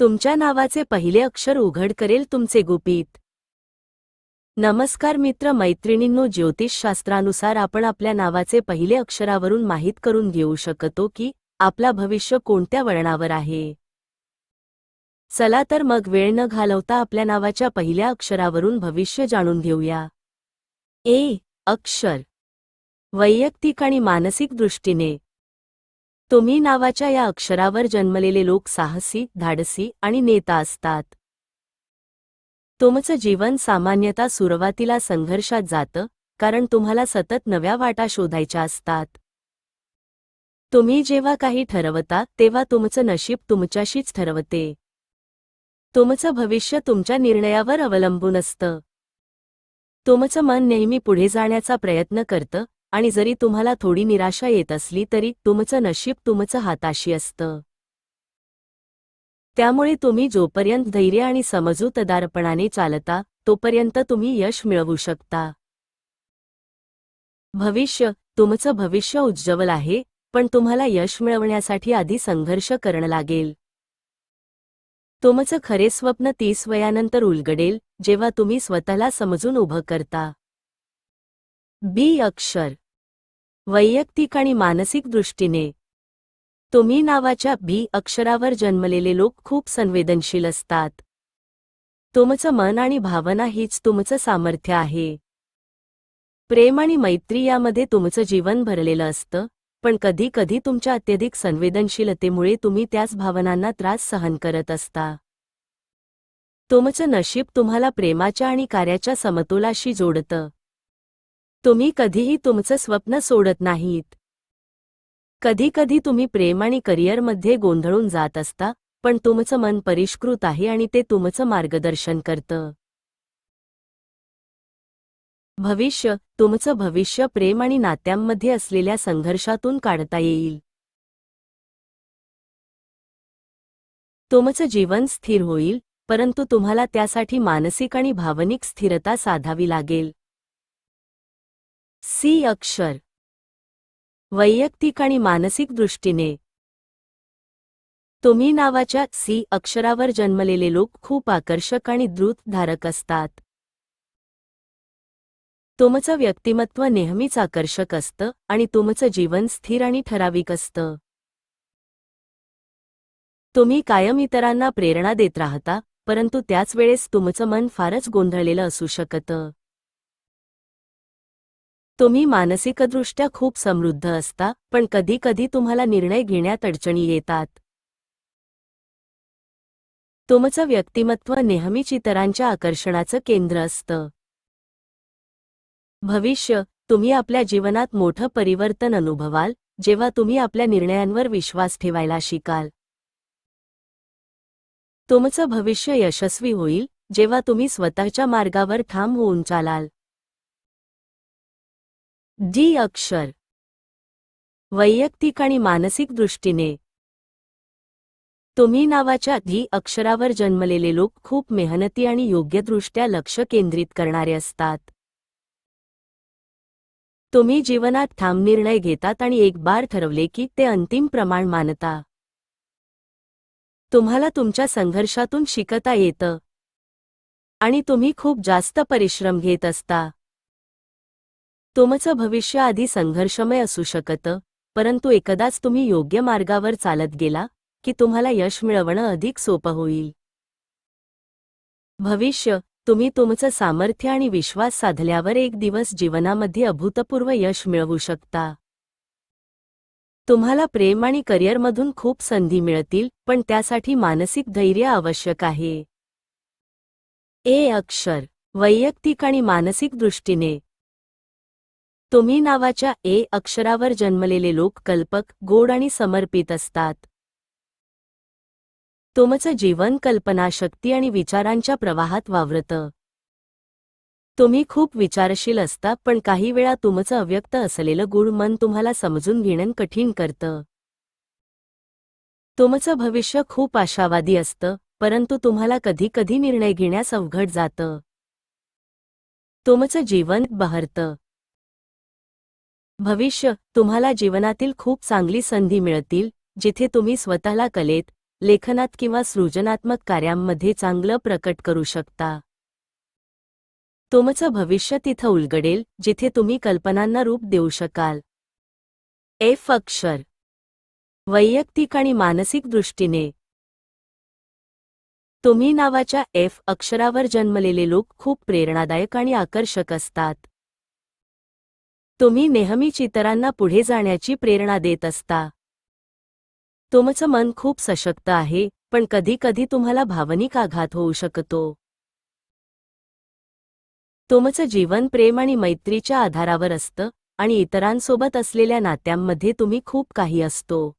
तुमच्या नावाचे पहिले अक्षर उघड करेल तुमचे गुपित. नमस्कार मित्र मैत्रिणींनो ज्योतिषशास्त्रानुसार आपण आपल्या नावाचे पहिले अक्षरावरून माहीत करून घेऊ शकतो की आपला भविष्य कोणत्या वळणावर आहे. चला तर मग वेळ न घालवता आपल्या नावाच्या पहिल्या अक्षरावरून भविष्य जाणून घेऊया. ए अक्षर. वैयक्तिक आणि मानसिक दृष्टीने. तुम्ही नावाच्या या अक्षरावर जन्मलेले लोक साहसी धाडसी आणि नेता असतात. तुमचं जीवन सामान्यतः सुरुवातीला संघर्षात जातं कारण तुम्हाला सतत नव्या वाटा शोधायच्या असतात. तुम्ही जेव्हा काही ठरवता तेव्हा तुमचं नशीब तुमच्याशीच ठरवते. तुमचं भविष्य तुमच्या निर्णयावर अवलंबून असतं. तुमचं मन नेहमी पुढे जाण्याचा प्रयत्न करतं आणि जरी तुम्हाला थोडी निराशा येत असली तरी तुमचं नशीब तुमचं हाताशी असतं. त्यामुळे तुम्ही जोपर्यंत धैर्य आणि समजूतदारपणाने चालता तोपर्यंत तुम्ही यश मिळवू शकता. भविष्य तुमचं भविष्य उज्ज्वल आहे पण तुम्हाला यश मिळवण्यासाठी आधी संघर्ष करणं लागेल. तुमचं खरे स्वप्न तीस वयानंतर उलगडेल जेव्हा तुम्ही स्वतःला समजून उभं करता. बी अक्षर. वैयक्तिक आणि मानसिक दृष्टीने. तुम्ही नावाच्या बी अक्षरावर जन्मलेले लोक खूप संवेदनशील असतात. तुमचं मन आणि भावना हीच तुमचं सामर्थ्य आहे. प्रेम आणि मैत्री यामध्ये तुमचं जीवन भरलेलं असतं पण कधी कधी तुमच्या अत्यधिक संवेदनशीलतेमुळे तुम्ही त्याच भावनांना त्रास सहन करत असता. तुमचं नशीब तुम्हाला प्रेमाच्या आणि कार्याच्या समतोलाशी जोडतं. तुम्ही कधीही तुमचं स्वप्न सोडत नाहीत. कधीकधी तुम्ही प्रेम आणि करिअरमध्ये गोंधळून जात असता पण तुमचं मन परिष्कृत आहे आणि ते तुमचं मार्गदर्शन करतं. भविष्य तुमचं भविष्य प्रेम आणि नात्यांमध्ये असलेल्या संघर्षातून काढता येईल. तुमचं जीवन स्थिर होईल परंतु तुम्हाला त्यासाठी मानसिक आणि भावनिक स्थिरता साधावी लागेल. सी अक्षर. वैयक्तिक आणि मानसिक दृष्टीने. तुम्ही नावाच्या सी अक्षरावर जन्मलेले लोक खूप आकर्षक आणि द्रुतधारक असतात. तुमचं व्यक्तिमत्व नेहमीच आकर्षक असतं आणि तुमचं जीवन स्थिर आणि ठराविक असतं. तुम्ही कायम इतरांना प्रेरणा देत राहता परंतु त्याच वेळेस तुमचं मन फारच गोंधळलेलं असू शकतं. तुम्ही मानसिकदृष्ट्या खूप समृद्ध असता पण कधीकधी तुम्हाला निर्णय घेण्यात अडचणी येतात. तुमचं व्यक्तिमत्व नेहमीच इतरांच्या आकर्षणाचं केंद्र असतं. भविष्य तुम्ही आपल्या जीवनात मोठं परिवर्तन अनुभवाल जेव्हा तुम्ही आपल्या निर्णयांवर विश्वास ठेवायला शिकाल. तुमचं भविष्य यशस्वी होईल जेव्हा तुम्ही स्वतःच्या मार्गावर ठाम होऊन चालाल. डी अक्षर. वैयक्तिक आणि मानसिक दृष्टीने. तुम्ही नावाच्या डी अक्षरावर जन्मलेले लोक खूप मेहनती आणि योग्यदृष्ट्या लक्ष केंद्रित करणारे असतात. तुम्ही जीवनात ठाम निर्णय घेतात आणि एक बार ठरवले की ते अंतिम प्रमाण मानता. तुम्हाला तुमच्या संघर्षातून शिकता येतं. आणि तुम्ही खूप जास्त परिश्रम घेत असता. तुमचं भविष्य आधी संघर्षमय असू शकतं परंतु एकदाच तुम्ही योग्य मार्गावर चालत गेला की तुम्हाला यश मिळवणं अधिक सोपं होईल. भविष्य तुम्ही तुमचं सामर्थ्य आणि विश्वास साधल्यावर एक दिवस जीवनामध्ये अभूतपूर्व यश मिळवू शकता. तुम्हाला प्रेम आणि करिअरमधून खूप संधी मिळतील पण त्यासाठी मानसिक धैर्य आवश्यक आहे. ए अक्षर वैयक्तिक आणि मानसिक दृष्टीने. तुम्ही नावाच्या ए अक्षरावर जन्मलेले लोक कल्पक गोड आणि समर्पित असतात. तुमचं जीवन कल्पनाशक्ती आणि विचारांच्या प्रवाहात वावरतं. तुम्ही खूप विचारशील असता पण काही वेळा तुमचं अव्यक्त असलेलं गुण मन तुम्हाला समजून घेणं कठीण करतं. तुमचं भविष्य खूप आशावादी असतं परंतु तुम्हाला कधी कधी निर्णय घेण्यास अवघड जातं. तुमचं जीवन बहरतं. भविष्य तुम्हाला जीवनातील खूप चांगली संधी मिळतील जिथे तुम्ही स्वतःला कलेत लेखनात किंवा सृजनात्मक कार्यांमध्ये चांगलं प्रकट करू शकता. तुमचं भविष्य तिथं उलगडेल जिथे तुम्ही कल्पनांना रूप देऊ शकाल. एफ. अक्षर. वैयक्तिक आणि मानसिक दृष्टीने. तुम्ही नावाच्या एफ. अक्षरावर जन्मलेले लोक खूप प्रेरणादायक आणि आकर्षक असतात. तुम्ही नेहमीच इतरांना पुढे जाण्याची प्रेरणा देत असता. तुमचं मन खूप सशक्त आहे पण कधीकधी तुम्हाला भावनिक आघात होऊ शकतो. तुमचं जीवन प्रेम आणि मैत्रीच्या आधारावर असतं आणि इतरांसोबत असलेल्या नात्यांमध्ये तुम्ही खूप काही असतो.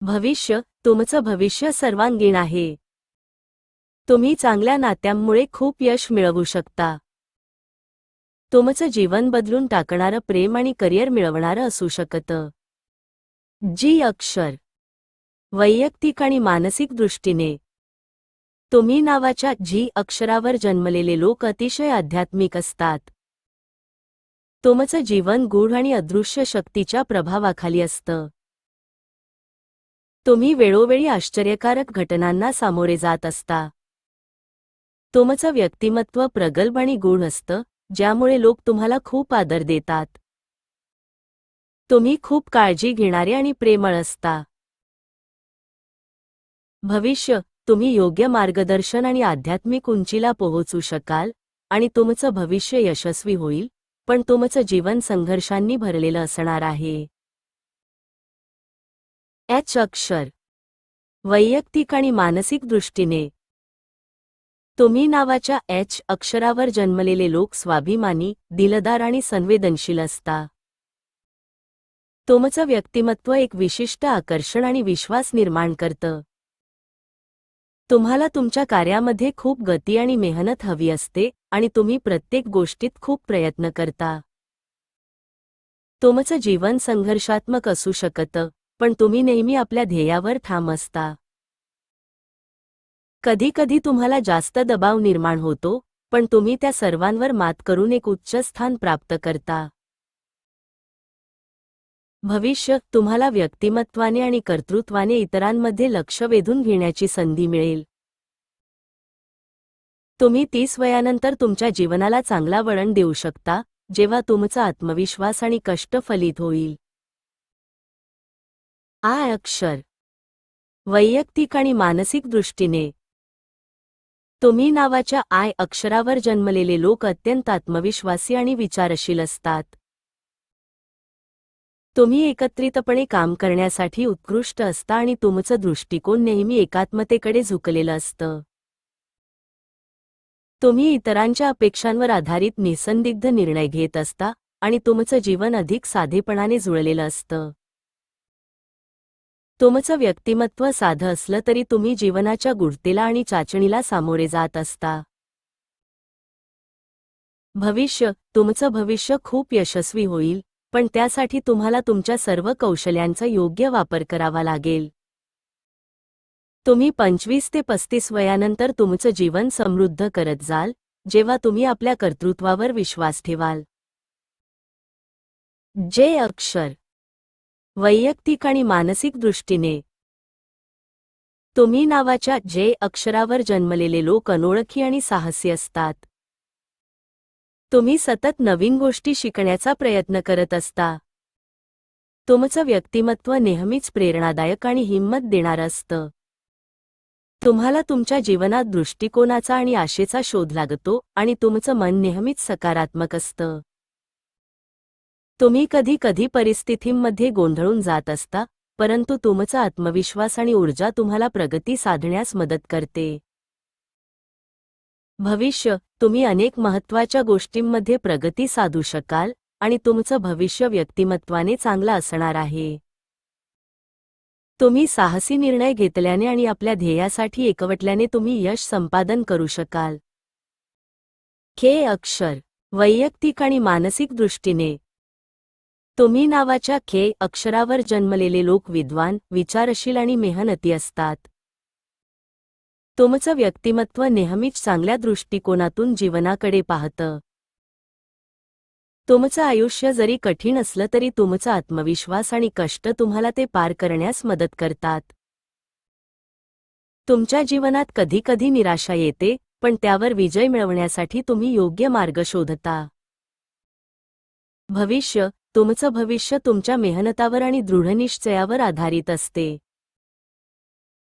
भविष्य तुमचं भविष्य सर्वांगीण आहे. तुम्ही चांगल्या नात्यांमुळे खूप यश मिळवू शकता. तुमचं जीवन बदलून टाकणारं प्रेम आणि करिअर मिळवणारं असू शकतं. जी अक्षर. वैयक्तिक आणि मानसिक दृष्टीने. तुम्ही नावाच्या जी अक्षरावर जन्मलेले लोक अतिशय आध्यात्मिक असतात. तुमचं जीवन गूढ आणि अदृश्य शक्तीच्या प्रभावाखाली असतं. तुम्ही वेळोवेळी आश्चर्यकारक घटनांना सामोरे जात असता. तुमचं व्यक्तिमत्व प्रगल्भ आणि गूढ असतं ज्यामुळे लोक तुम्हाला खूप आदर देतात. तुम्ही खूप काळजी घेणारे आणि प्रेमळ असता. भविष्य तुम्ही योग्य मार्गदर्शन आणि आध्यात्मिक उंचीला पोहोचू शकाल आणि तुमचं भविष्य यशस्वी होईल पण तुमचं जीवन संघर्षांनी भरलेलं असणार आहे. एच अक्षर. वैयक्तिक आणि मानसिक दृष्टीने. तुम्ही नावाच्या एच अक्षरावर जन्मलेले लोक स्वाभिमानी दिलदार आणि संवेदनशील असता. तुमचं व्यक्तिमत्व एक विशिष्ट आकर्षण आणि विश्वास निर्माण करतं. तुम्हाला तुमच्या कार्यामध्ये खूप गती आणि मेहनत हवी असते आणि तुम्ही प्रत्येक गोष्टीत खूप प्रयत्न करता. तुमचं जीवन संघर्षात्मक असू शकतं पण तुम्ही नेहमी आपल्या ध्येयावर ठाम असता. कधीकधी तुम्हाला जास्त दबाव निर्माण होतो पण तुम्ही त्या सर्वांवर मात करून एक उच्च स्थान प्राप्त करता. भविष्य तुम्हाला व्यक्तिमत्वाने आणि कर्तृत्वाने इतरांमध्ये लक्ष वेधून घेण्याची संधी मिळेल. तुम्ही तीस वयानंतर तुमच्या जीवनाला चांगला वळण देऊ शकता जेव्हा तुमचा आत्मविश्वास आणि कष्ट फलित होईल. आय अक्षर. वैयक्तिक आणि मानसिक दृष्टीने. तुम्ही नावाच्या आय अक्षरावर जन्मलेले लोक अत्यंत आत्मविश्वासी आणि विचारशील असतात. तुम्ही एकत्रितपणे काम करण्यासाठी उत्कृष्ट असता आणि तुमचं दृष्टिकोन नेहमी एकात्मतेकडे झुकलेलं असतं. तुम्ही इतरांच्या अपेक्षांवर आधारित निसंदिग्ध निर्णय घेत असता आणि तुमचं जीवन अधिक साधेपणाने जुळलेलं असतं. तुमचं व्यक्तिमत्व साधं असलं तरी तुम्ही जीवनाच्या गुडतेला आणि चाचणीला सामोरे जात असता. भविष्य तुमचं भविष्य खूप यशस्वी होईल पण त्यासाठी तुम्हाला तुमच्या सर्व कौशल्यांचा योग्य वापर करावा लागेल. तुम्ही पंचवीस ते पस्तीस वयानंतर तुमचं जीवन समृद्ध करत जाल जेव्हा तुम्ही आपल्या कर्तृत्वावर विश्वास ठेवाल. जे अक्षर वैयक्तिक आणि मानसिक दृष्टीने. तुम्ही नावाच्या जे अक्षरावर जन्मलेले लोक अनोळखी आणि साहसी असतात. तुम्ही सतत नवीन गोष्टी शिकण्याचा प्रयत्न करत असता. तुमचं व्यक्तिमत्व नेहमीच प्रेरणादायक आणि हिंमत देणारं असतं. तुम्हाला तुमच्या जीवनात दृष्टिकोनाचा आणि आशेचा शोध लागतो आणि तुमचं मन नेहमीच सकारात्मक असतं. तुम्ही कधी कधी परिस्थितींमध्ये गोंधळून जात असता परंतु तुमचा आत्मविश्वास आणि ऊर्जा तुम्हाला प्रगती साधण्यास मदत करते. भविष्य तुम्ही अनेक महत्त्वाच्या गोष्टींमध्ये प्रगती साधू शकाल आणि तुमचं भविष्य व्यक्तिमत्वाने चांगलं असणार आहे. तुम्ही साहसी निर्णय घेतल्याने आणि आपल्या ध्येयासाठी एकवटल्याने तुम्ही यश संपादन करू शकाल. खे अक्षर वैयक्तिक आणि मानसिक दृष्टीने तुम्ही नावाच्या खे अक्षरावर जन्मलेले लोक विद्वान विचारशील आणि मेहनती असतात. तुमचं व्यक्तिमत्व नेहमीच चांगल्या दृष्टिकोनातून जीवनाकडे पाहतं. तुमचं आयुष्य जरी कठीण असलं तरी तुमचा आत्मविश्वास आणि कष्ट तुम्हाला ते पार करण्यास मदत करतात. तुमच्या जीवनात कधीकधी निराशा येते पण त्यावर विजय मिळवण्यासाठी तुम्ही योग्य मार्ग शोधता. भविष्य तुमचं भविष्य तुमच्या मेहनतावर आणि दृढनिश्चयावर आधारित असते.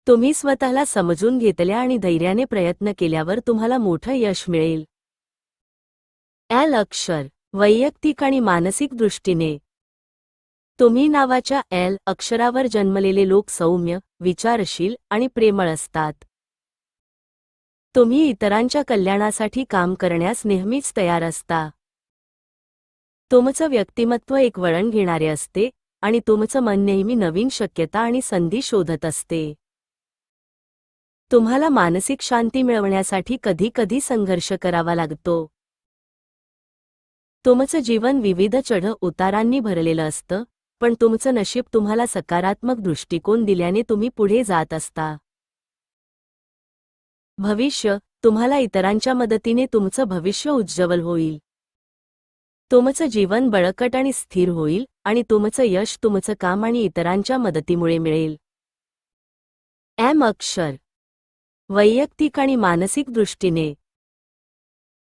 तुम्ही स्वतःला समजून घेतल्या आणि धैर्याने प्रयत्न केल्यावर तुम्हाला मोठं यश मिळेल. एल अक्षर वैयक्तिक आणि मानसिक दृष्टीने. तुम्ही नावाच्या एल अक्षरावर जन्मलेले लोक सौम्य विचारशील आणि प्रेमळ असतात. तुम्ही इतरांच्या कल्याणासाठी काम करण्यास नेहमीच तयार असता. तुमचं व्यक्तिमत्व एक वळण घेणारे असते आणि तुमचं मन नेहमी नवीन शक्यता आणि संधी शोधत असते. तुम्हाला मानसिक शांती मिळवण्यासाठी कधीकधी संघर्ष करावा लागतो. तुमचं जीवन विविध चढ उतारांनी भरलेलं असतं पण तुमचं नशीब तुम्हाला सकारात्मक दृष्टिकोन दिल्याने तुम्ही पुढे जात असता. भविष्य तुम्हाला इतरांच्या मदतीने तुमचं भविष्य उज्ज्वल होईल. तुमचं जीवन बळकट आणि स्थिर होईल आणि तुमचं यश तुमचं काम आणि इतरांच्या मदतीमुळे मिळेल. एम अक्षर. वैयक्तिक आणि मानसिक दृष्टीने.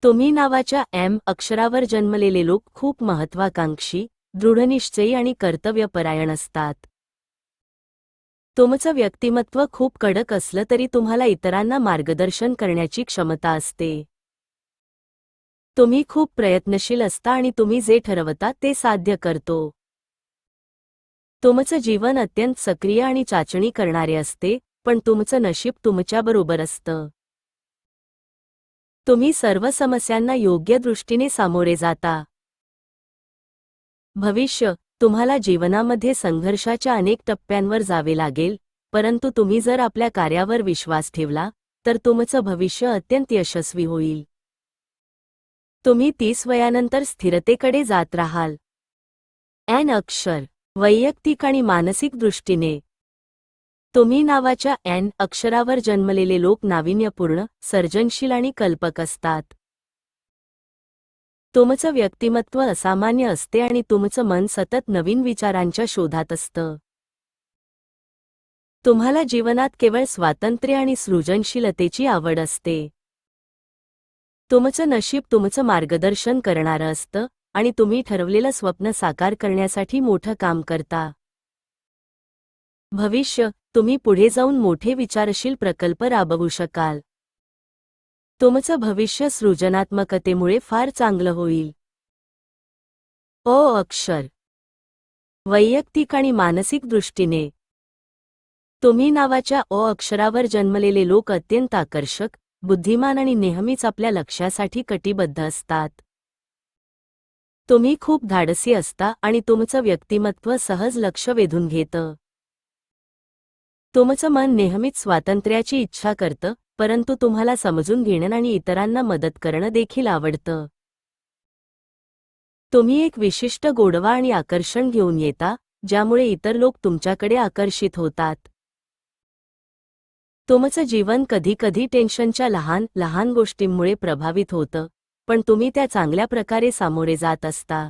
तुम्ही नावाच्या एम अक्षरावर जन्मलेले लोक खूप महत्वाकांक्षी दृढनिश्चयी आणि कर्तव्यपरायण असतात. तुमचं व्यक्तिमत्व खूप कडक असलं तरी तुम्हाला इतरांना मार्गदर्शन करण्याची क्षमता असते. तुम्ही खूप प्रयत्नशील असता आणि तुम्ही जे ठरवता ते साध्य करतो. तुमचं जीवन अत्यंत सक्रिय आणि चाचणी करणारे असते पण तुमचं नशीब तुमच्याबरोबर असतं. तुम्ही सर्व समस्यांना योग्य दृष्टीने सामोरे जाता. भविष्य तुम्हाला जीवनामध्ये संघर्षाच्या अनेक टप्प्यांवर जावे लागेल परंतु तुम्ही जर आपल्या कार्यावर विश्वास ठेवला तर तुमचं भविष्य अत्यंत यशस्वी होईल. तुम्ही तीस वयानंतर स्थिरतेकडे जात राहाल. एन अक्षर वैयक्तिक आणि मानसिक दृष्टीने. तुम्ही नावाच्या एन अक्षरावर जन्मलेले लोक नाविन्यपूर्ण सर्जनशील आणि कल्पक असतात. तुमचं व्यक्तिमत्व असामान्य असते आणि तुमचं मन सतत नवीन विचारांच्या शोधात असतं. तुम्हाला जीवनात केवळ स्वातंत्र्य आणि सृजनशीलतेची आवड असते. तुमचं नशीब तुमचं मार्गदर्शन करणारं असतं आणि तुम्ही ठरवलेलं स्वप्न साकार करण्यासाठी मोठं काम करता. भविष्य तुम्ही पुढे जाऊन मोठे विचारशील प्रकल्प राबवू शकाल. तुमचं भविष्य सृजनात्मकतेमुळे फार चांगलं होईल. ओ अक्षर. वैयक्तिक आणि मानसिक दृष्टीने. तुम्ही नावाच्या ओ अक्षरावर जन्मलेले लोक अत्यंत आकर्षक बुद्धिमान आणि नेहमीच आपल्या लक्ष्यासाठी कटिबद्ध असतात. तुम्ही खूप धाडसी असता आणि तुमचं व्यक्तिमत्व सहज लक्ष वेधून घेतं. तुमचं मन नेहमीच स्वातंत्र्याची इच्छा करतं परंतु तुम्हाला समजून घेणं आणि इतरांना मदत करणं देखील आवडतं. तुम्ही एक विशिष्ट गोडवा आणि आकर्षण घेऊन येता ज्यामुळे इतर लोक तुमच्याकडे आकर्षित होतात. तुमचं जीवन कधीकधी टेन्शनच्या लहान लहान गोष्टींमुळे प्रभावित होतं पण तुम्ही त्या चांगल्या प्रकारे सामोरे जात असता.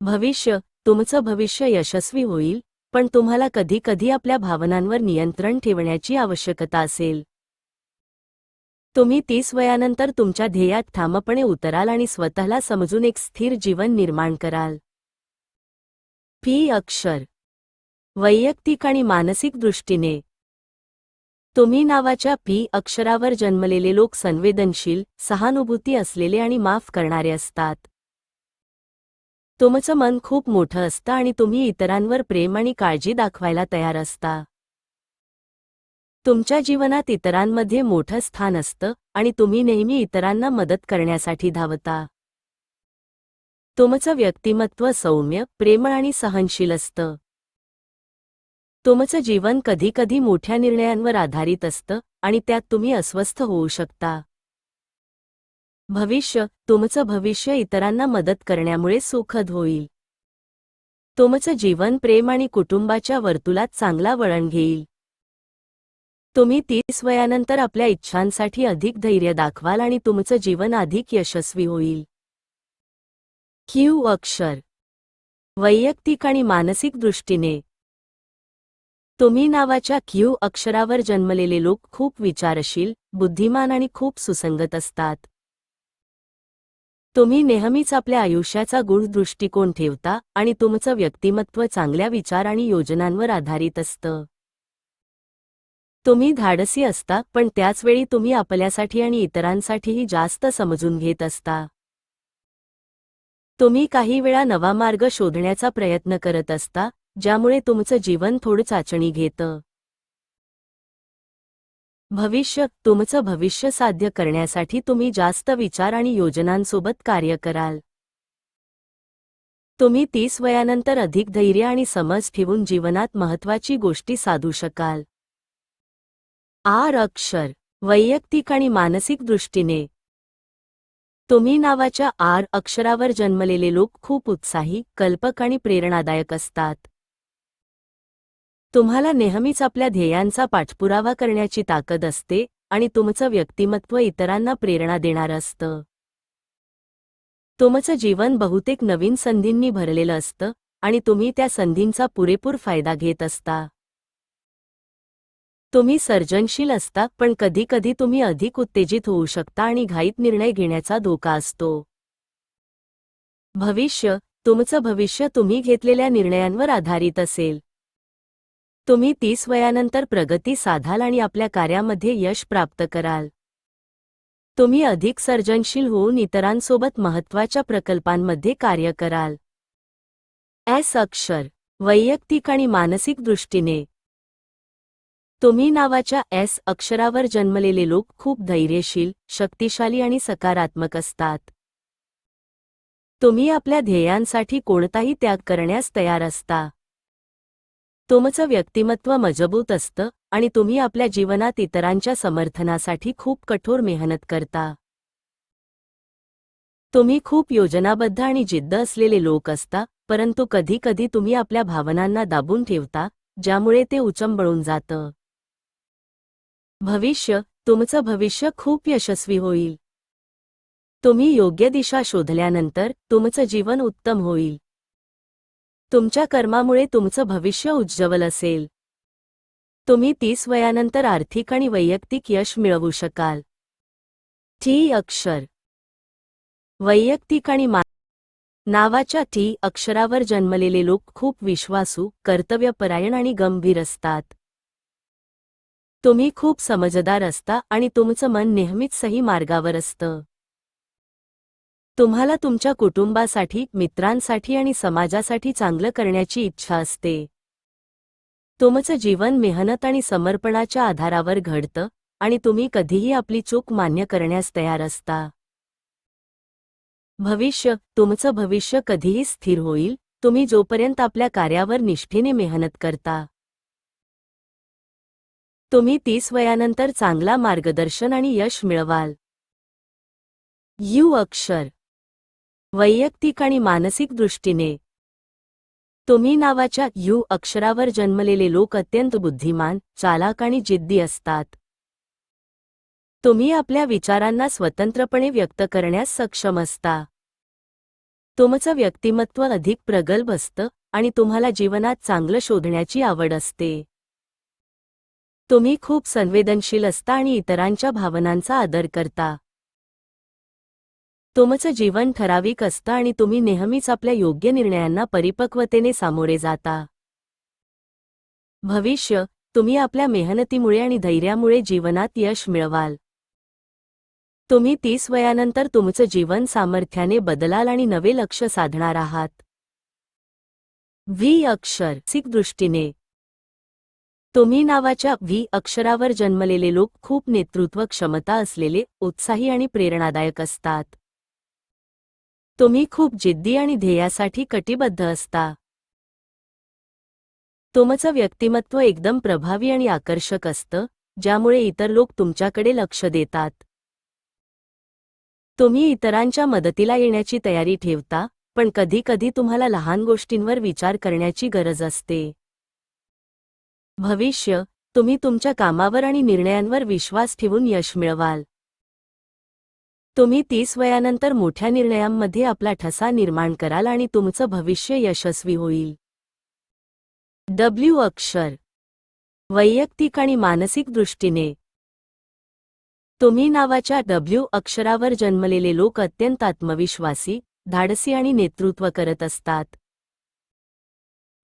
भविष्य तुमचं भविष्य यशस्वी होईल पण तुम्हाला कधीकधी आपल्या भावनांवर नियंत्रण ठेवण्याची आवश्यकता असेल. तुम्ही तीस वयानंतर तुमच्या ध्येयात ठामपणे उतराल आणि स्वतःला समजून एक स्थिर जीवन निर्माण कराल. पी अक्षर वैयक्तिक आणि मानसिक दृष्टीने. तुम्ही नावाच्या पी अक्षरावर जन्मलेले लोक संवेदनशील सहानुभूती असलेले आणि माफ करणारे असतात. तुमचं मन खूप मोठं असतं आणि तुम्ही इतरांवर प्रेम आणि काळजी दाखवायला तयार असता. तुमच्या जीवनात इतरांमध्ये मोठं स्थान असतं आणि तुम्ही नेहमी इतरांना मदत करण्यासाठी धावता. तुमचं व्यक्तिमत्व सौम्य प्रेमळ आणि सहनशील असतं. तुमचं जीवन कधीकधी मोठ्या निर्णयांवर आधारित असतं आणि त्यात तुम्ही अस्वस्थ होऊ शकता. भविष्य तुमचं भविष्य इतरांना मदत करण्यामुळे सुखद होईल. तुमचं जीवन प्रेम आणि कुटुंबाच्या वर्तुलात चांगला वळण घेईल. तुम्ही तीस वयानंतर आपल्या इच्छांसाठी अधिक धैर्य दाखवाल आणि तुमचं जीवन अधिक यशस्वी होईल. क्यू अक्षर. वैयक्तिक आणि मानसिक दृष्टीने. तुम्ही नावाच्या क्यू अक्षरावर जन्मलेले लोक खूप विचारशील बुद्धिमान आणि खूप सुसंगत असतात. तुम्ही नेहमीच आपल्या आयुष्याचा गुढ दृष्टिकोन ठेवता आणि तुमचं व्यक्तिमत्व चांगल्या विचार आणि योजनांवर आधारित असतं. तुम्ही धाडसी असता पण त्याचवेळी तुम्ही आपल्यासाठी आणि इतरांसाठीही जास्त समजून घेत असता. तुम्ही काही वेळा नवा मार्ग शोधण्याचा प्रयत्न करत असता ज्यामुळे तुमचं जीवन थोडं चाचणी घेतं. भविष्य तुमचं भविष्य साध्य करण्यासाठी तुम्ही जास्त विचार आणि योजनांसोबत कार्य कराल. तुम्ही तीस वयानंतर अधिक धैर्य आणि समज ठेवून जीवनात महत्वाची गोष्टी साधू शकाल. आर अक्षर वैयक्तिक आणि मानसिक दृष्टीने. तुम्ही नावाच्या आर अक्षरावर जन्मलेले लोक खूप उत्साही कल्पक आणि प्रेरणादायक असतात. तुम्हाला नेहमीच आपल्या ध्येयांचा पाठपुरावा करण्याची ताकद असते आणि तुमचं व्यक्तिमत्व इतरांना प्रेरणा देणारं असतं. तुमचं जीवन बहुतेक नवीन संधींनी भरलेलं असतं आणि तुम्ही त्या संधींचा पुरेपूर फायदा घेत असता. तुम्ही सर्जनशील असता पण कधीकधी तुम्ही अधिक उत्तेजित होऊ शकता आणि घाईत निर्णय घेण्याचा धोका असतो. भविष्य तुमचं भविष्य तुम्ही घेतलेल्या निर्णयांवर आधारित असेल. तुम्ही तीस वयानंतर प्रगती साधाल आणि आपल्या कार्यामध्ये यश प्राप्त कराल. तुम्ही अधिक सर्जनशील होऊन इतरांसोबत महत्त्वाच्या प्रकल्पांमध्ये कार्य कराल. एस अक्षर वैयक्तिक आणि मानसिक दृष्टीने. तुम्ही नावाच्या एस अक्षरावर जन्मलेले लोक खूप धैर्यशील शक्तिशाली आणि सकारात्मक असतात. तुम्ही आपल्या ध्येयांसाठी कोणताही त्याग करण्यास तयार असता. तुमचं व्यक्तिमत्व मजबूत असतं आणि तुम्ही आपल्या जीवनात इतरांच्या समर्थनासाठी खूप कठोर मेहनत करता. तुम्ही खूप योजनाबद्ध आणि जिद्द असलेले लोक असता परंतु कधीकधी तुम्ही आपल्या भावनांना दाबून ठेवता ज्यामुळे ते उचंबळून जातं. भविष्य तुमचं भविष्य खूप यशस्वी होईल. तुम्ही योग्य दिशा शोधल्यानंतर तुमचं जीवन उत्तम होईल. तुमच्या कर्मामुळे तुमचं भविष्य उज्ज्वल असेल. तुम्ही तीस वयानंतर आर्थिक आणि वैयक्तिक यश मिळवू शकाल. टी अक्षर. वैयक्तिक आणि मा नावाच्या टी अक्षरावर जन्मलेले लोक खूप विश्वासू कर्तव्यपरायण आणि गंभीर असतात. तुम्ही खूप समजदार असता आणि तुमचं मन नेहमीच सही मार्गावर असतं. तुम्हाला तुमच्या कुटुंबासाठी मित्रांसाठी आणि समाजासाठी चांगलं करण्याची इच्छा असते. तुमचं जीवन मेहनत आणि समर्पणाच्या आधारावर घडतं आणि तुम्ही कधीही आपली चूक मान्य करण्यास तयार असता. भविष्य तुमचं भविष्य कधीही स्थिर होईल तुम्ही जोपर्यंत आपल्या कार्यावर निष्ठेने मेहनत करता. तुम्ही तीस वयानंतर चांगला मार्गदर्शन आणि यश मिळवाल. यू अक्षर. वैयक्तिक आणि मानसिक दृष्टीने. तुम्ही नावाच्या यू अक्षरावर जन्मलेले लोक अत्यंत बुद्धिमान चालाक आणि जिद्दी असतात. तुम्ही आपल्या विचारांना स्वतंत्रपणे व्यक्त करण्यास सक्षम असता. तुमचं व्यक्तिमत्व अधिक प्रगल्भ असतं आणि तुम्हाला जीवनात चांगलं शोधण्याची आवड असते. तुम्ही खूप संवेदनशील असता आणि इतरांच्या भावनांचा आदर करता. तुमचं जीवन ठराविक असतं आणि तुम्ही नेहमीच आपल्या योग्य निर्णयांना परिपक्वतेने सामोरे जाता. भविष्य तुम्ही आपल्या मेहनतीमुळे आणि धैर्यामुळे जीवनात यश मिळवाल. तुम्ही तीस वयानंतर तुमचं जीवन सामर्थ्याने बदलाल आणि नवे लक्ष साधणार आहात. व्ही अक्षर सिक दृष्टीने. तुम्ही नावाच्या व्ही अक्षरावर जन्मलेले लोक खूप नेतृत्व क्षमता असलेले उत्साही आणि प्रेरणादायक असतात. तुम्ही खूप जिद्दी आणि ध्येयासाठी कटिबद्ध असता. तुमचं व्यक्तिमत्व एकदम प्रभावी आणि आकर्षक असतं ज्यामुळे इतर लोक तुमच्याकडे लक्ष देतात. तुम्ही इतरांच्या मदतीला येण्याची तयारी ठेवता पण कधीकधी तुम्हाला लहान गोष्टींवर विचार करण्याची गरज असते. भविष्य तुम्ही तुमच्या कामावर आणि निर्णयांवर विश्वास ठेवून यश मिळवाल. तुम्ही तीस वयानंतर मोठ्या निर्णयांमध्ये आपला ठसा निर्माण कराल आणि तुमचं भविष्य यशस्वी होईल. डब्ल्यू अक्षर. वैयक्तिक आणि मानसिक दृष्टीने. तुम्ही नावाच्या डब्ल्यू अक्षरावर जन्मलेले लोक अत्यंत आत्मविश्वासी धाडसी आणि नेतृत्व करत असतात.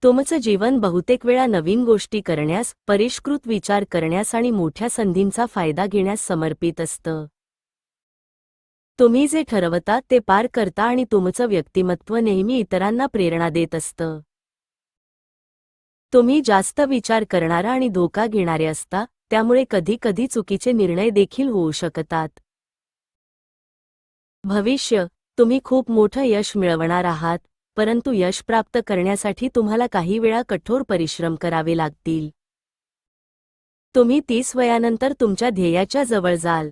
तुमचं जीवन बहुतेक वेळा नवीन गोष्टी करण्यास परिष्कृत विचार करण्यास आणि मोठ्या संधींचा फायदा घेण्यास समर्पित असतं. तुम्ही जे ठरवता ते पार करता आणि तुमचं व्यक्तिमत्व नेहमी इतरांना प्रेरणा देत असतं. तुम्ही जास्त विचार करणारा आणि धोका घेणारे असता त्यामुळे कधी कधी चुकीचे निर्णय देखील होऊ शकतात. भविष्य तुम्ही खूप मोठं यश मिळवणार आहात परंतु यश प्राप्त करण्यासाठी तुम्हाला काही वेळा कठोर परिश्रम करावे लागतील. तुम्ही तीस वयानंतर तुमच्या ध्येयाच्या जवळ जाल.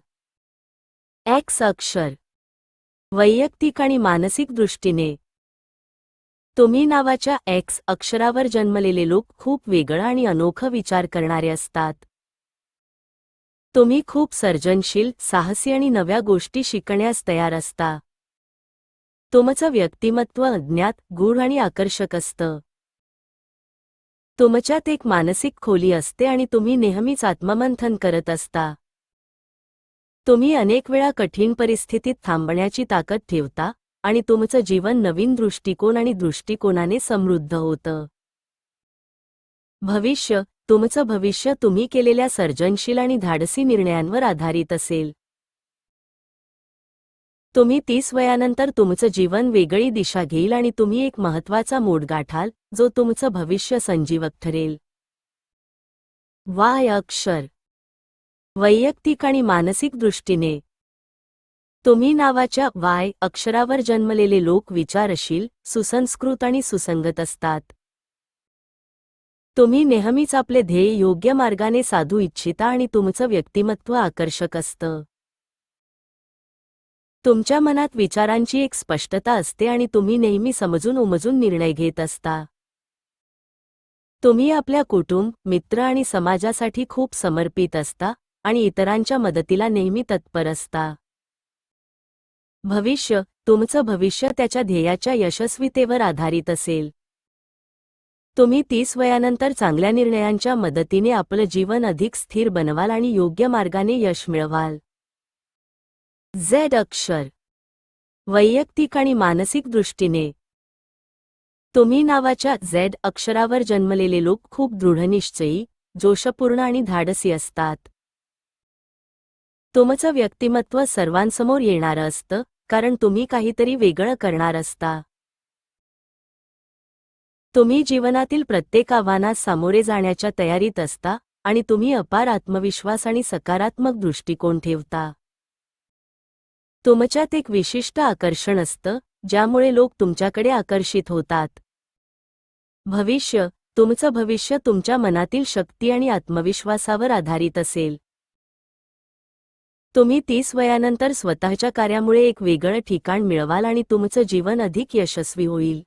एक्स अक्षर. वैयक्तिक आणि मानसिक दृष्टीने. तुम्ही नावाच्या एक्स अक्षरावर जन्मलेले लोक खूप वेगळं आणि अनोखा विचार करणारे असतात. तुम्ही खूप सर्जनशील साहसी आणि नव्या गोष्टी शिकण्यास तयार असता. तुमचं व्यक्तिमत्व अज्ञात गूढ आणि आकर्षक असतं. तुमच्यात एक मानसिक खोली असते आणि तुम्ही नेहमीच आत्ममंथन करत असता. तुम्ही अनेक वेळा कठीण परिस्थितीत थांबण्याची ताकद ठेवता आणि तुमचं जीवन नवीन दृष्टिकोन आणि दृष्टिकोनाने समृद्ध होतं. भविष्य तुमचं भविष्य तुम्ही केलेल्या सर्जनशील आणि धाडसी निर्णयांवर आधारित असेल. तुम्ही तीस वयानंतर तुमचं जीवन वेगळी दिशा घेईल आणि तुम्ही एक महत्त्वाचा मोड गाठाल जो तुमचं भविष्य संजीवक ठरेल. वाय अक्षर वैयक्तिक आणि मानसिक दृष्टीने. तुम्ही नावाच्या वाय अक्षरावर जन्मलेले लोक विचारशील सुसंस्कृत आणि सुसंगत असतात. तुम्ही नेहमीच आपले ध्येय योग्य मार्गाने साधू इच्छिता आणि तुमचं व्यक्तिमत्व आकर्षक असतं. तुमच्या मनात विचारांची एक स्पष्टता असते आणि तुम्ही नेहमी समजून उमजून निर्णय घेत असता. तुम्ही आपल्या कुटुंब मित्र आणि समाजासाठी खूप समर्पित असता आणि इतरांच्या मदतीला नेहमी तत्पर असता. भविष्य तुमचं भविष्य त्याच्या ध्येयाच्या यशस्वीतेवर आधारित असेल. तुम्ही तीस वयानंतर चांगल्या निर्णयांच्या मदतीने आपलं जीवन अधिक स्थिर बनवाल आणि योग्य मार्गाने यश मिळवाल. झेड अक्षर. वैयक्तिक आणि मानसिक दृष्टीने. तुम्ही नावाच्या झेड अक्षरावर जन्मलेले लोक खूप दृढनिश्चयी जोशपूर्ण आणि धाडसी असतात. तुमचं व्यक्तिमत्व सर्वांसमोर येणारं असतं कारण तुम्ही काहीतरी वेगळं करणार असता. तुम्ही जीवनातील प्रत्येक आव्हानास सामोरे जाण्याच्या तयारीत असता आणि तुम्ही अपार आत्मविश्वास आणि सकारात्मक दृष्टिकोन ठेवता. तुमच्यात एक विशिष्ट आकर्षण असतं ज्यामुळे लोक तुमच्याकडे आकर्षित होतात. भविष्य तुमचं भविष्य तुमच्या मनातील शक्ती आणि आत्मविश्वासावर आधारित असेल. तुम्ही तीस वयानंतर स्वतःच्या कार्यामुळे एक वेगळं ठिकाण मिळवाल आणि तुमचं जीवन अधिक यशस्वी होईल.